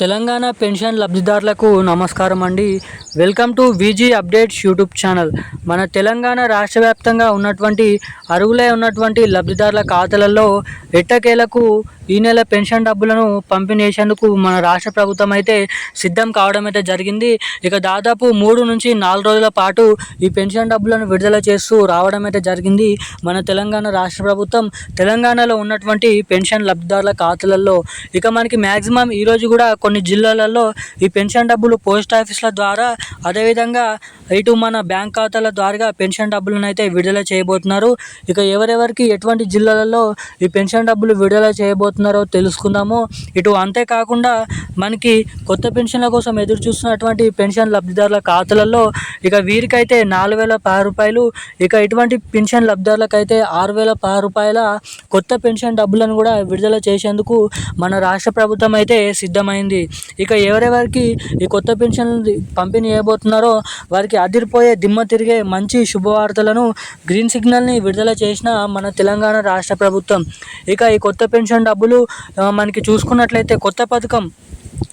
Telangana pension లబ్ధిదారులకు నమస్కారం అండి. Welcome to VG updates YouTube channel. మన తెలంగాణ రాష్ట్ర వ్యాప్తంగా ఉన్నటువంటి అర్హులై ఉన్నటువంటి లబ్ధిదారుల ఖాతాలలో ఎట్టకేలకు ఈ నెల పెన్షన్ డబ్బులను పంపిణీ చేసేందుకు మన రాష్ట్ర ప్రభుత్వం అయితే సిద్ధం కావడం అయితే జరిగింది. ఇక దాదాపు మూడు నుంచి నాలుగు రోజుల పాటు ఈ పెన్షన్ డబ్బులను విడుదల చేస్తూ రావడం అయితే జరిగింది. మన తెలంగాణ రాష్ట్ర ప్రభుత్వం తెలంగాణలో ఉన్నటువంటి పెన్షన్ లబ్ధిదారుల ఖాతాలలో ఇక మనకి మ్యాక్సిమం ఈరోజు కూడా కొన్ని జిల్లాలలో ఈ పెన్షన్ డబ్బులు పోస్ట్ ఆఫీసుల ద్వారా అదేవిధంగా ఇటు మన బ్యాంక్ ఖాతాల ద్వారా పెన్షన్ డబ్బులను అయితే విడుదల చేయబోతున్నారు. ఇక ఎవరెవరికి ఎటువంటి జిల్లాలలో ఈ పెన్షన్ డబ్బులు విడుదల చేయబోతున్నారు తెలుసుకుందాము. ఇటు అంతేకాకుండా మనకి కొత్త పెన్షన్ల కోసం ఎదురు చూస్తున్నటువంటి పెన్షన్ లబ్ధిదారుల ఖాతాలలో ఇక వీరికైతే నాలుగు వేల పది రూపాయలు ఇక ఇటువంటి పెన్షన్ లబ్ధిదారులకైతే ఆరు వేల పది రూపాయల కొత్త పెన్షన్ డబ్బులను కూడా విడుదల చేసేందుకు మన రాష్ట్ర ప్రభుత్వం అయితే సిద్ధమైంది. ఇక ఎవరెవరికి ఈ కొత్త పెన్షన్ పంపిణీ చేయబోతున్నారో వారికి అదిరిపోయే దిమ్మ తిరిగే మంచి శుభవార్తలను గ్రీన్ సిగ్నల్ని విడుదల చేసిన మన తెలంగాణ రాష్ట్ర ప్రభుత్వం. ఇక ఈ కొత్త పెన్షన్ డబ్బులు డబ్బులు మనకి చూసుకున్నట్లయితే కొత్త పథకం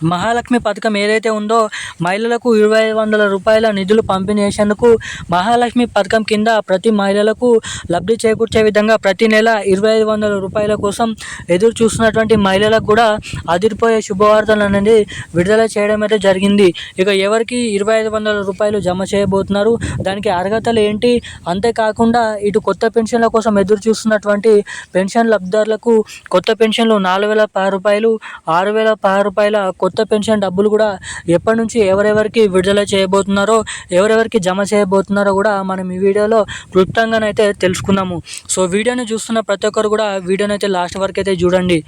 మహాలక్ష్మి పథకం ఏదైతే ఉందో మహిళలకు ఇరవై ఐదు వందల రూపాయల నిధులు పంపిణీ చేసేందుకు మహాలక్ష్మి పథకం కింద ప్రతి మహిళలకు లబ్ధి చేకూర్చే విధంగా ప్రతి నెల ఇరవై ఐదు వందల రూపాయల కోసం ఎదురు చూస్తున్నటువంటి మహిళలకు కూడా అదిరిపోయే శుభవార్తలు అనేది విడుదల చేయడం అయితే జరిగింది. ఇక ఎవరికి ఇరవై ఐదు వందల రూపాయలు జమ చేయబోతున్నారు? దానికి అర్హతలు ఏంటి? అంతేకాకుండా ఇటు కొత్త పెన్షన్ల కోసం ఎదురు చూస్తున్నటువంటి పెన్షన్ లబ్ధిదారులకు కొత్త పెన్షన్లు నాలుగు వేల పది రూపాయలు ఆరు వేల పది రూపాయల కొత్త పెన్షన్ డబ్బులు కూడా ఎప్పటి నుంచి ఎవరెవరికి విడుదల చేయబోతున్నారో ఎవరెవరికి జమ చేయబోతున్నారో కూడా మనం ఈ వీడియోలో క్లుప్తంగానైతే తెలుసుకుందాము. సో వీడియోని చూస్తున్న ప్రతి ఒక్కరు కూడా వీడియోని అయితే లాస్ట్ వరకు అయితే చూడండి.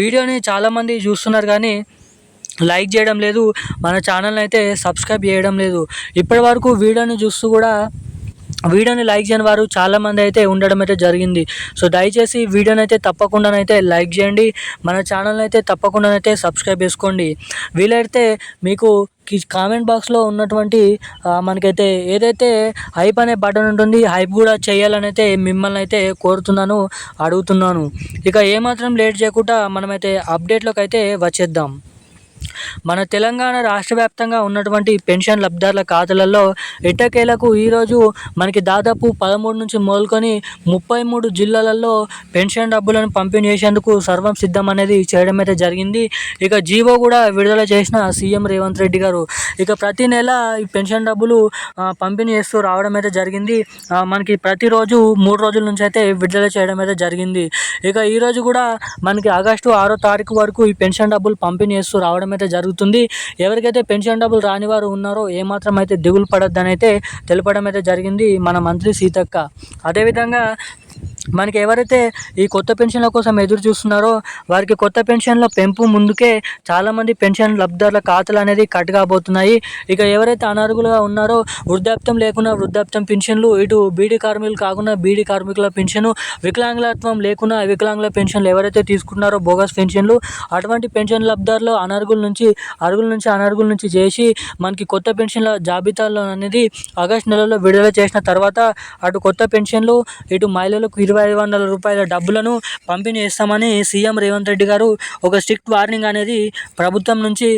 వీడియోని చాలామంది చూస్తున్నారు కానీ లైక్ చేయడం లేదు మన ఛానల్ని అయితే సబ్స్క్రైబ్ చేయడం లేదు. ఇప్పటి వరకు వీడియోని చూస్తూ కూడా వీడియోని లైక్ చేయని వారు చాలామంది అయితే ఉండడం అయితే జరిగింది. సో దయచేసి వీడియోని అయితే తప్పకుండానైతే లైక్ చేయండి. మన ఛానల్ని అయితే తప్పకుండానైతే సబ్స్క్రైబ్ చేసుకోండి. వీలైతే మీకు కామెంట్ బాక్స్లో ఉన్నటువంటి మనకైతే ఏదైతే హైప్ అనే బటన్ ఉంటుంది హైప్ కూడా చేయాలని అయితే మిమ్మల్ని అయితే కోరుతున్నాను అడుగుతున్నాను. ఇక ఏమాత్రం లేట్ చేయకుండా మనమైతే అప్డేట్లోకి అయితే వచ్చేద్దాం. మన తెలంగాణ రాష్ట్ర వ్యాప్తంగా ఉన్నటువంటి పెన్షన్ లబ్ధిదారుల ఖాతాలలో ఎట్టకేలకు ఈరోజు మనకి దాదాపు పదమూడు నుంచి మొదలుకొని ముప్పై మూడు జిల్లాలలో పెన్షన్ డబ్బులను పంపిణీ చేసేందుకు సర్వం సిద్ధం అనేది చేయడం అయితే జరిగింది. ఇక జీవో కూడా విడుదల చేసిన సీఎం రేవంత్ రెడ్డి గారు. ఇక ప్రతి నెల ఈ పెన్షన్ డబ్బులు పంపిణీ చేస్తూ రావడం అయితే జరిగింది. మనకి ప్రతిరోజు మూడు రోజుల నుంచి అయితే విడుదల చేయడం అయితే జరిగింది. ఇక ఈరోజు కూడా మనకి ఆగస్టు ఆరో తారీఖు వరకు ఈ పెన్షన్ డబ్బులు పంపిణీ చేస్తూ రావడం అయితే జరుగుతుంది. ఎవరికైతే పెన్షన్ డబ్బులు రాని వారు ఉన్నారో ఏమాత్రం అయితే దిగులు పడొద్దని అయితే తెలపడం అయితే జరిగింది మన మంత్రి సీతక్క. అదేవిధంగా మనకి ఎవరైతే ఈ కొత్త పెన్షన్ల కోసం ఎదురు చూస్తున్నారో వారికి కొత్త పెన్షన్ల పెంపు ముందుకే చాలామంది పెన్షన్ లబ్ధిదారుల ఖాతాలు అనేది కట్ కాబోతున్నాయి ఇక ఎవరైతే అనర్హులుగా ఉన్నారో వృద్ధాప్యం లేకుండా వృద్ధాప్యం పెన్షన్లు ఇటు బీడీ కార్మికులు కాకుండా బీడీ కార్మికుల పెన్షన్ వికలాంగులత్వం లేకుండా వికలాంగుల పెన్షన్లు ఎవరైతే తీసుకున్నారో బోగస్ పెన్షన్లు అటువంటి పెన్షన్ లబ్ధిదారులు అనర్హుల నుంచి అర్హుల నుంచి అనర్హుల నుంచి చేసి మనకి కొత్త పెన్షన్ల జాబితాలో అనేది ఆగస్ట్ నెలలో విడుదల చేసిన తర్వాత అటు కొత్త పెన్షన్లు ఇటు మహిళలకు ఇరవై ఐదు వందల రూపాయల డబ్బులను పంపిణీ చేస్తామని సీఎం రేవంత్ రెడ్డి గారు ఒక స్ట్రిక్ట్ వార్నింగ్ అనేది ప్రభుత్వం నుంచి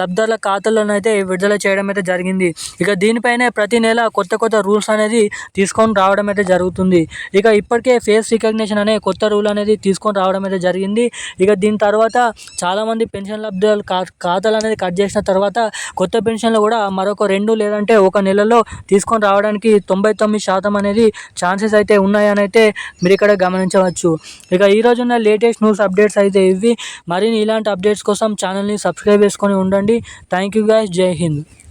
లబ్ధాల లబ్ధిదారుల అయితే విడుదల చేయడం అయితే జరిగింది. ఇక దీనిపైనే ప్రతి నెల కొత్త కొత్త రూల్స్ అనేది తీసుకొని రావడం అయితే జరుగుతుంది. ఇక ఇప్పటికే ఫేస్ రికగ్నిషన్ అనే కొత్త రూల్ అనేది తీసుకొని రావడం అయితే జరిగింది. ఇక దీని తర్వాత చాలామంది పెన్షన్ లబ్ధాల ఖాతాలు అనేది కట్ చేసిన తర్వాత కొత్త పెన్షన్లు కూడా మరొక రెండు లేదంటే ఒక నెలలో తీసుకొని రావడానికి తొంభై తొమ్మిది శాతం అనేది ఛాన్సెస్ అయితే ఉన్నాయని అయితే మీరు ఇక్కడ గమనించవచ్చు. ఇక ఈ రోజున్న లేటెస్ట్ న్యూస్ అప్డేట్స్ అయితే ఇవి. మరిన్ని ఇలాంటి అప్డేట్స్ కోసం ఛానల్ని సబ్స్క్రైబ్ చేసుకొని ఉండండి. Thank you guys. Jai Hind.